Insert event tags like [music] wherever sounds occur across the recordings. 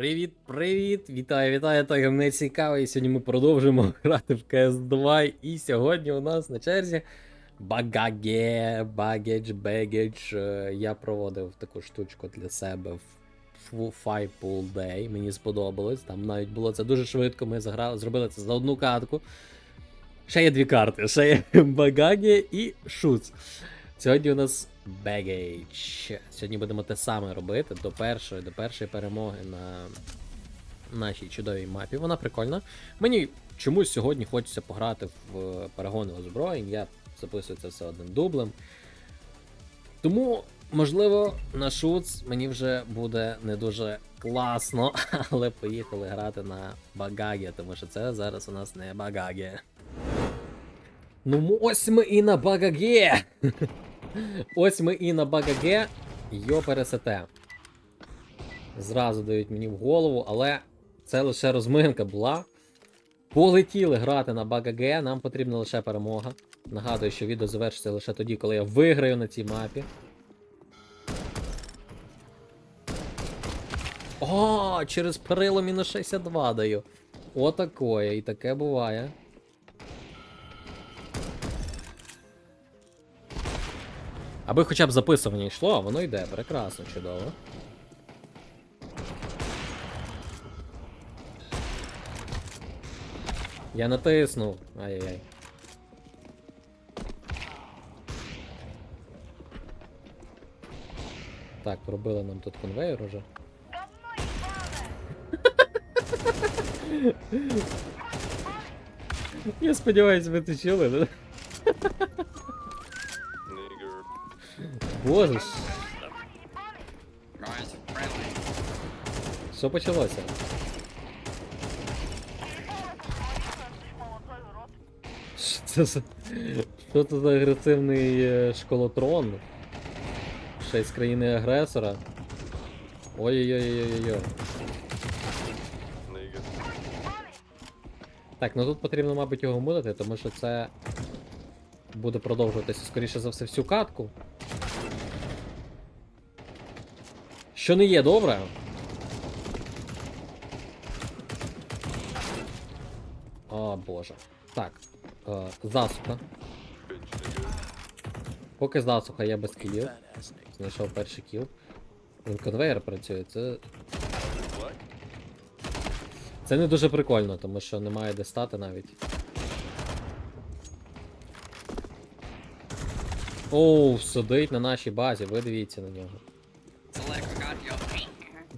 Привіт, привіт! Вітаю, вітаю, цікаво. І сьогодні ми продовжуємо [laughs] грати в CS2. І сьогодні у нас на черзі Багаге, Baggage, Baggage. Е, Я проводив таку штучку для себе в Fu- Five Pool Day. Мені сподобалось. Там навіть було це дуже швидко. Ми заграли, зробили це за одну катку. Ще є дві карти. Ще є [laughs] Багаге і Шуц. Сьогодні у нас Baggage. Сьогодні будемо те саме робити до першої, до першої перемоги на нашій чудовій мапі. Вона прикольна. Мені чомусь сьогодні хочеться пограти в перегони озброєнь. Я записую це все одним дублем. Тому, можливо, на шуц мені вже буде не дуже класно, [laughs] але поїхали грати на Багаге, тому що це зараз у нас не Багаге. Ну, ось ми і на Багаге! [laughs] Ось ми і на Багаге. Йо пересете. Зразу дають мені в голову, але це лише розминка була. Полетіли грати на Багаге, нам потрібна лише перемога. Нагадую, що відео завершиться лише тоді, коли я виграю на цій мапі. О, через перило мінус 62 даю. Отакое, і таке буває. Аби хоча б записування йшло, а воно йде, прекрасно, чудово. Я натиснув. Ай-яй-яй. Так, пробили нам тут конвейер уже. [laughs] Я сподіваюся, ви чули. да? [laughs] Боже, ж, що почалося? Що це за... Що це за агресивний е, школотрон? Ще з країни агресора. Ой-ой-ой-ой-ой. Nigger. Так, ну тут потрібно, мабуть, його мудити, тому що це буде продовжуватися, скоріше за все, всю катку. Що не є добре. О, боже. Так. Е, засуха. Поки засуха я без кілів. Знайшов перший кіл. Він конвейер працює, це. Це не дуже прикольно, тому що немає де стати навіть. Оу, сидить на нашій базі, ви дивіться на нього.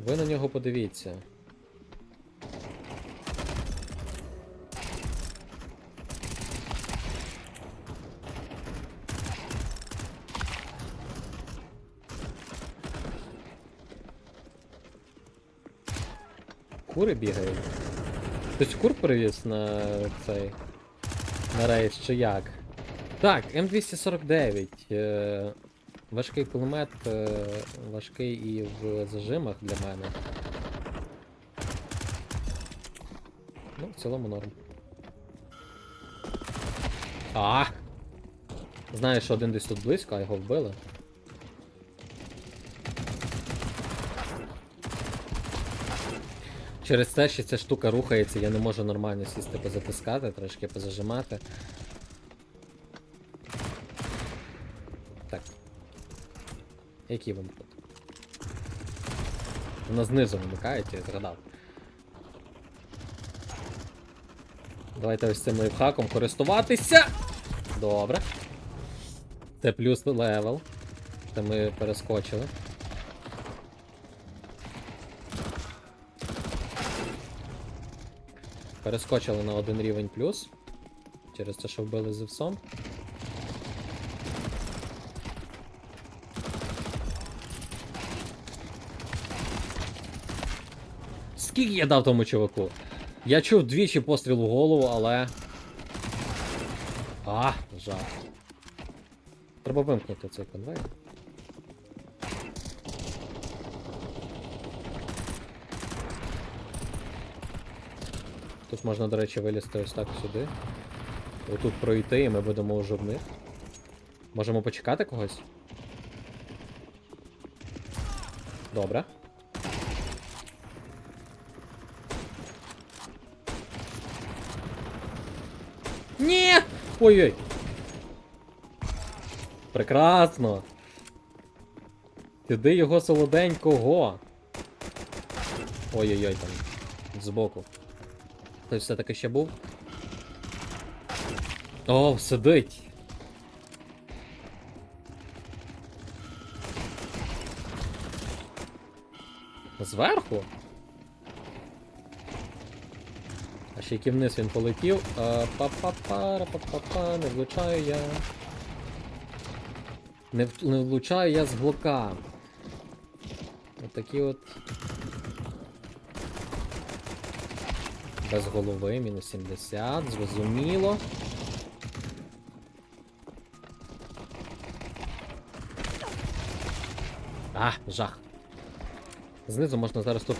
Ви на нього подивіться. Кури бігають. Хтось кур привіз на цей. На рейс чи як? Так, М249. Е, важкий кулемет, е, важкий і в зажимах для мене. Ну, в цілому норм. А! Знаю, що один десь тут близько, а його вбили. Через те, що ця штука рухається, я не можу нормально сісти позатискати, трошки позажимати. Так. Який вам тут? Вона знизу вимикають, я згадав. Давайте ось цим лайфхаком користуватися. Добре. Це плюс левел. Це ми перескочили. Перескочили на один рівень плюс. Через те, що вбили зевсом. Скільки я дав тому чуваку? Я чув двічі постріл у голову, але. А, жах. Треба вимкнути цей конвейер. Тут можна, до речі, вилізти ось так сюди. Отут пройти і ми будемо уже в них. Можемо почекати когось? Добре. Ні! Ой-ой. Прекрасно. Сюди його солоденького. Ой-ой-ой там. Збоку. Хтось все-таки ще був. О, сидить. Зверху? Ще який вниз він полетів. Па-па-па, па-па-па, не влучаю я. Не, не влучаю я з глока. Отакі от. Без голови, мінус 70, зрозуміло. А, жах. Знизу можна зараз тут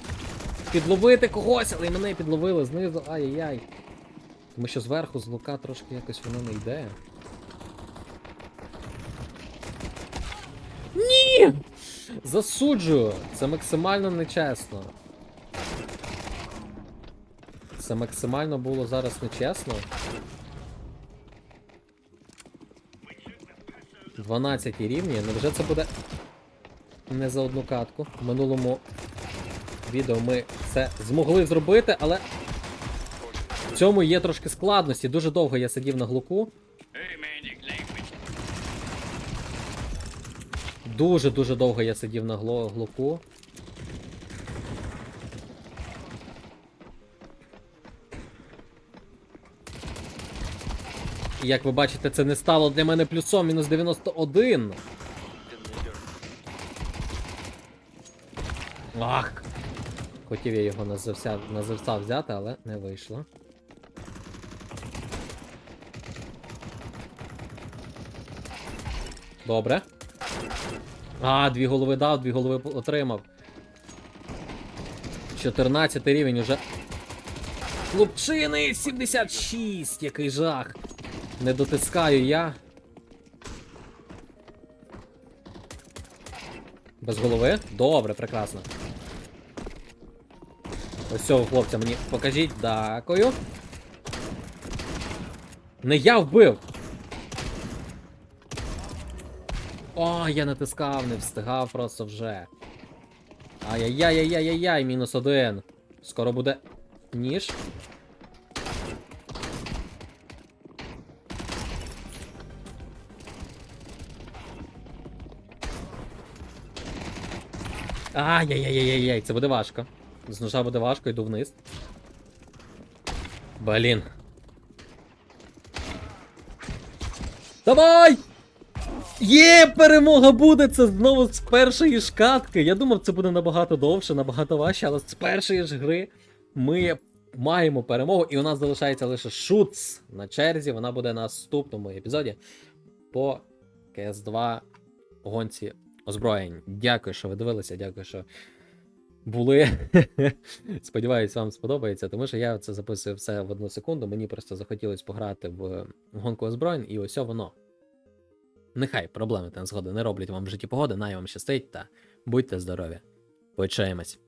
підловити когось, але мене підловили знизу. Ай-яй-яй. Тому що зверху з лука трошки якось воно не йде. Ні! Засуджую! Це максимально нечесно. Це максимально було зараз нечесно. 12 рівні, невже це буде не за одну катку. В минулому відео ми це змогли зробити, але в цьому є трошки складності. Дуже довго я сидів на глуку. Дуже-дуже довго я сидів на глуку. І як ви бачите, це не стало для мене плюсом мінус 91. Ах! Хотів я його на зався, взяти, але не вийшло. Добре. А, дві голови дав, дві голови отримав. 14 рівень уже. Хлопчини! 76! Який жах! Не дотискаю я. Без голови? Добре, прекрасно. Ось цього хлопця мені покажіть. Дякую. Не я вбив! О, я натискав, не встигав просто вже. Ай-яй-яй-яй-яй-яй, мінус один. Скоро буде ніж. Ай-яй-яй-яй-яй, це буде важко. З ножа буде важко, йду вниз. Блін. Давай! Є, перемога буде! Це знову з першої ж катки. Я думав, це буде набагато довше, набагато важче, але з першої ж гри ми маємо перемогу, і у нас залишається лише шуц на черзі. Вона буде на наступному епізоді по КС2 гонці озброєнь. Дякую, що ви дивилися, дякую, що були. [laughs] Сподіваюсь, вам сподобається, тому що я це записую все в одну секунду. Мені просто захотілося пограти в гонку озброєнь, і ось воно. Нехай проблеми та згоди не роблять вам в житті погоди, най вам щастить та будьте здорові. Почаємось.